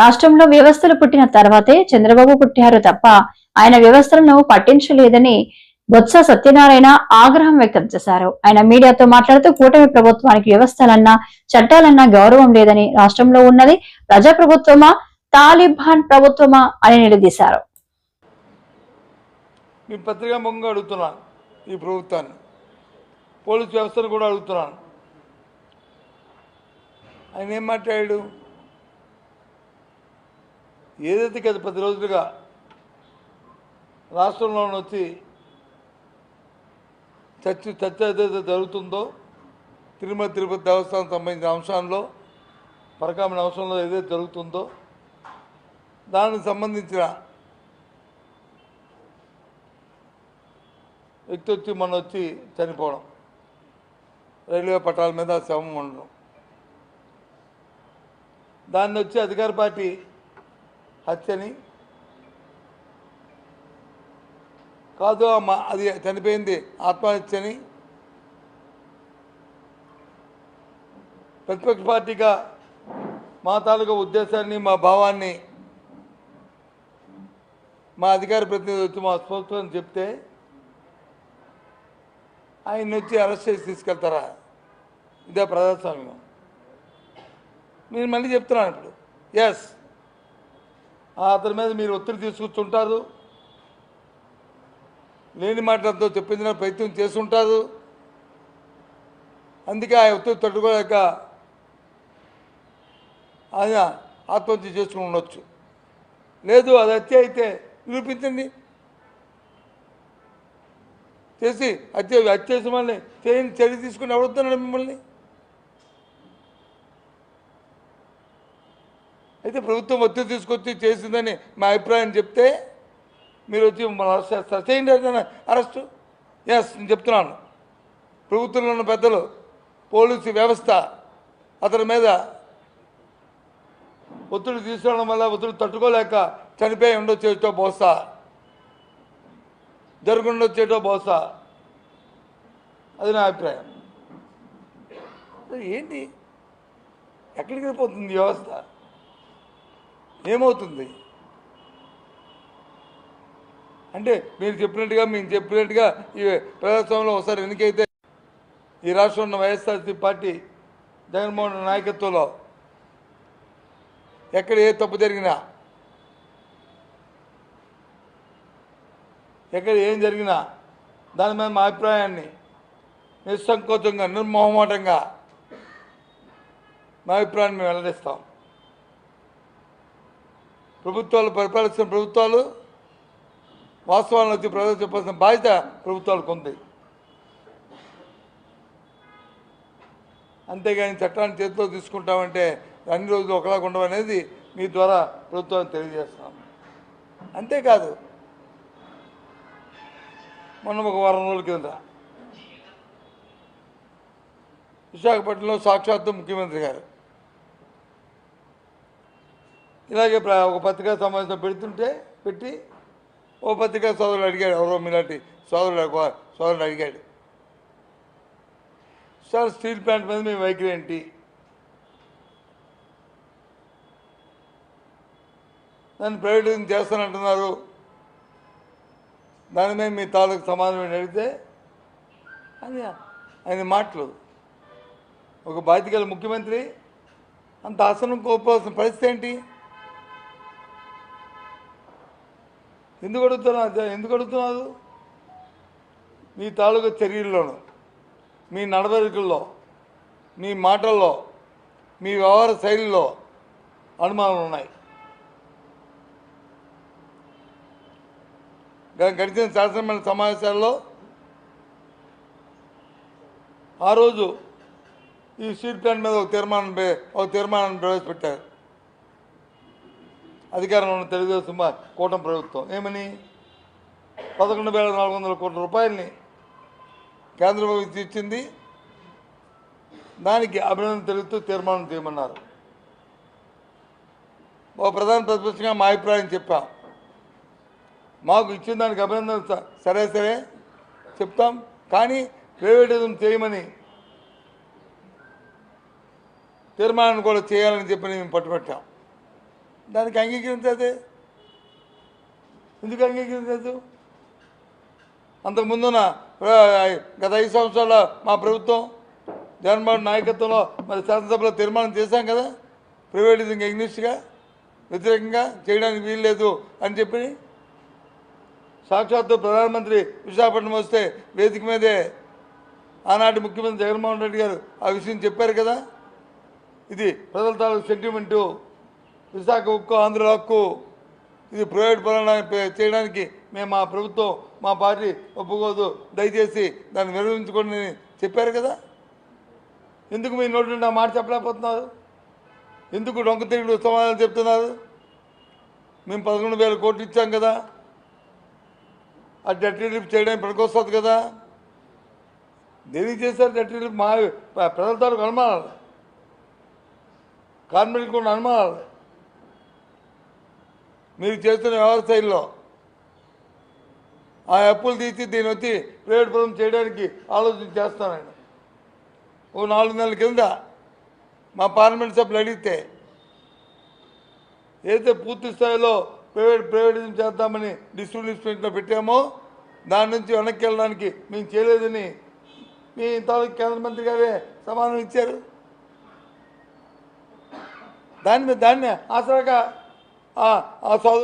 రాష్ట్రంలో వ్యవస్థలు పుట్టిన తర్వాతే చంద్రబాబు పుట్టారు తప్ప ఆయన వ్యవస్థలను పట్టించలేదని బొత్స సత్యనారాయణ ఆగ్రహం వ్యక్తం చేశారు. ఆయన మీడియాతో మాట్లాడుతూ కూటమి ప్రభుత్వానికి వ్యవస్థలన్నా చట్టాలన్నా గౌరవం లేదని రాష్ట్రంలో ఉన్నది ప్రజాప్రభుత్వమా తాలిబాన్ ప్రభుత్వమా అని నిలదీశారు. మీ పత్రికా ముఖంగా అడుగుతున్నాను ఈ ప్రభుత్వాన్ని. పోలీస్ వ్యవస్థను కూడా అడుగుతున్నాను. ఆయన ఏం మాట్లాడాడు? ఏదైతే గత పది రోజులుగా రాష్ట్రంలో వచ్చి చర్చ చర్చ ఏదైతే జరుగుతుందో తిరుమల తిరుపతి దేవస్థానం సంబంధించిన అంశాల్లో పరకామణ అంశంలో ఏదైతే జరుగుతుందో దానికి సంబంధించిన వ్యక్తి వచ్చి మొన్న వచ్చి చనిపోవడం రైల్వే పట్టాల మీద శవం ఉండడం. దాన్ని వచ్చి అధికార పార్టీ హత్యని? కాదు అది చనిపోయింది. ఆత్మహత్యని? ప్రతిపక్ష పార్టీగా మా తాలూకా ఉద్దేశాన్ని మా భావాన్ని మా అధికార ప్రతినిధి వచ్చి మా స్పోక్స్మన్ చెప్తే ఆయన వచ్చి అరెస్ట్ చేసి తీసుకెళ్తారా? ఇదే ప్రజాస్వామ్యం. నేను మళ్ళీ చెప్తున్నాను ఇప్పుడు. ఎస్ అతని మీద మీరు ఒత్తిడి తీసుకొచ్చుంటారు. లేని మాటలతో చెప్పించిన ప్రయత్నం చేస్తుంటారు. అందుకే ఆ ఒత్తిడి తట్టుకోలేక ఆయన ఆత్మహత్య చేసుకుని ఉండొచ్చు. లేదు అది హత్య అయితే నిరూపించండి. చేసి హత్య హత్య చేసి మళ్ళీ చేయని చర్య తీసుకుని ఎవడుతున్నాడు మిమ్మల్ని? అయితే ప్రభుత్వం ఒత్తిడి తీసుకొచ్చి చేసిందని మా అభిప్రాయం చెప్తే మీరు వచ్చి మమ్మల్ని అరెస్ట్ చేస్తారు చేయండి అరెస్టు. ఎస్ నేను చెప్తున్నాను. ప్రభుత్వంలో ఉన్న పెద్దలు పోలీసు వ్యవస్థ అతని మీద ఒత్తిడి తీసుకోవడం వల్ల ఒత్తిడి తట్టుకోలేక చనిపోయి ఉండొచ్చేటో బహుశా జరుగుండొచ్చేటో బహుశా అది నా అభిప్రాయం. ఏంటి? ఎక్కడికి పోతుంది వ్యవస్థ? ఏమవుతుంది? అంటే మీరు చెప్పినట్టుగా మేము చెప్పినట్టుగా ఈ ప్రజాస్వామ్యంలో ఒకసారి ఎన్నికైతే ఈ రాష్ట్రంలో ఉన్న వైఎస్ఆర్సీ పార్టీ జగన్మోహన్ నాయకత్వంలో ఎక్కడ ఏ తప్పు జరిగినా ఎక్కడ ఏం జరిగినా దాని మీద మా అభిప్రాయాన్ని నిస్సంకోచంగా నిర్మోహమాటంగా మా అభిప్రాయాన్ని మేము వెల్లడిస్తాం. ప్రభుత్వాలు పరిపాలిస్తున్న ప్రభుత్వాలు వాస్తవాలను వచ్చి ప్రజలు చెప్పాల్సిన బాధ్యత ప్రభుత్వాలకు ఉంది. అంతేగాని చట్టాన్ని చేతిలో తీసుకుంటామంటే అన్ని రోజులు ఒకలాగా ఉండవు అనేది మీ ద్వారా ప్రభుత్వాన్ని తెలియజేస్తున్నాం. అంతేకాదు మొన్న ఒక వారం రోజుల కింద విశాఖపట్నంలో సాక్షాత్తు ముఖ్యమంత్రి గారు ఇలాగే ఒక పత్రికా సమావేశం పెడుతుంటే పెట్టి ఓ పత్రికా సోదరుడు అడిగాడు ఎవరో మీలాంటి సోదరుడు సోదరుడు అడిగాడు. సార్ స్టీల్ ప్లాంట్ మీద మీ వైఖరి ఏంటి? దాన్ని ప్రైవేటైజింగ్ చేస్తానంటున్నారు. దాని మీద మీ తాలూకు సమాధానం అడిగితే అది ఆయన మాటలు. ఒక బాధ్యత ముఖ్యమంత్రి అంత ఆసనం కోల్పోవాల్సిన పరిస్థితి ఏంటి? ఎందుకు అడుగుతున్నారు ఎందుకు అడుగుతున్నారు మీ తాలూకు చర్యల్లోనూ మీ నడవడికల్లో మీ మాటల్లో మీ వ్యవహార శైలిలో అనుమానాలు ఉన్నాయి. గ- గడిచిన శాసనమండలి సమావేశాల్లో ఆ రోజు ఈ స్వీట్ ప్లాన్ మీద ఒక తీర్మానం ఒక తీర్మానాన్ని ప్రవేశపెట్టారు. అధికారంలో ఉన్న తెలుగుదేశం కూటమి ప్రభుత్వం. ఏమని? పదకొండు వేల నాలుగు వందల కోట్ల రూపాయలని కేంద్ర ప్రభుత్వం ఇచ్చింది. దానికి అభినందన తెలుపుతూ తీర్మానం చేయమన్నారు. ఓ ప్రధాన ప్రతిపక్షంగా మా అభిప్రాయం చెప్పాం. మాకు ఇచ్చిన దానికి అభినందన సరే సరే చెప్తాం. కానీ ప్రైవేటిజం చేయమని తీర్మానం కూడా చేయాలని చెప్పి మేము పట్టుబట్టాం. దానికి అంగీకరించదు. ఎందుకు అంగీకరించదు? అంతకుముందున గత ఐదు సంవత్సరాల మా ప్రభుత్వం జగన్మోహన్ నాయకత్వంలో మరి శాసనసభలో తీర్మానం చేశాం కదా? ప్రైవేటిజంగా ఇంగ్లీష్గా వ్యతిరేకంగా చేయడానికి వీల్లేదు అని చెప్పి సాక్షాత్తు ప్రధానమంత్రి విశాఖపట్నం వస్తే వేదిక మీదే ఆనాటి ముఖ్యమంత్రి జగన్మోహన్ రెడ్డి గారు ఆ విషయం చెప్పారు కదా? ఇది ప్రజల తాలూకు సెంటిమెంటు విశాఖ ఉక్కు ఆంధ్ర హక్కు ఇది ప్రైవేట్ పరంగా చేయడానికి మేము మా ప్రభుత్వం మా పార్టీ ఒప్పుకోదు. దయచేసి దాన్ని నిర్వహించుకోండి చెప్పారు కదా? ఎందుకు మీ నోటి నుండి ఆ మాట చెప్పలేకపోతున్నారు? ఎందుకు డొంక తిరిగి సమాధానం చెప్తున్నారు? మేము పదకొండు వేల కోట్లు ఇచ్చాం కదా? ఆ డెట్ రిలీఫ్ చేయడానికి పనికొస్తుంది కదా? దేనికి చేశారు డెట్ రిలీఫ్? మా ప్రజల తాలూకు అనుమానాలు. కార్మికులకు అనుమానాలు. మీరు చేస్తున్న వ్యవసాయంలో ఆ అప్పులు తీసి దీని వచ్చి ప్రైవేట్ పరం చేయడానికి ఆలోచన చేస్తానండి ఓ నాలుగు నెలల కింద మా పార్లమెంట్ సభ్యులు అడిగితే ఏదైతే పూర్తి స్థాయిలో ప్రైవేట్ ప్రైవేటిజం చేద్దామని డిస్ట్రిబ్యూషన్లో పెట్టామో దాని నుంచి వెనక్కి వెళ్ళడానికి మేము చేయలేదని మీ తాలూకు కేంద్ర మంత్రి గారే సమాధానం ఇచ్చారు. దాని మీద దాన్ని ఆసరాగా ఆ ఆ సోదరు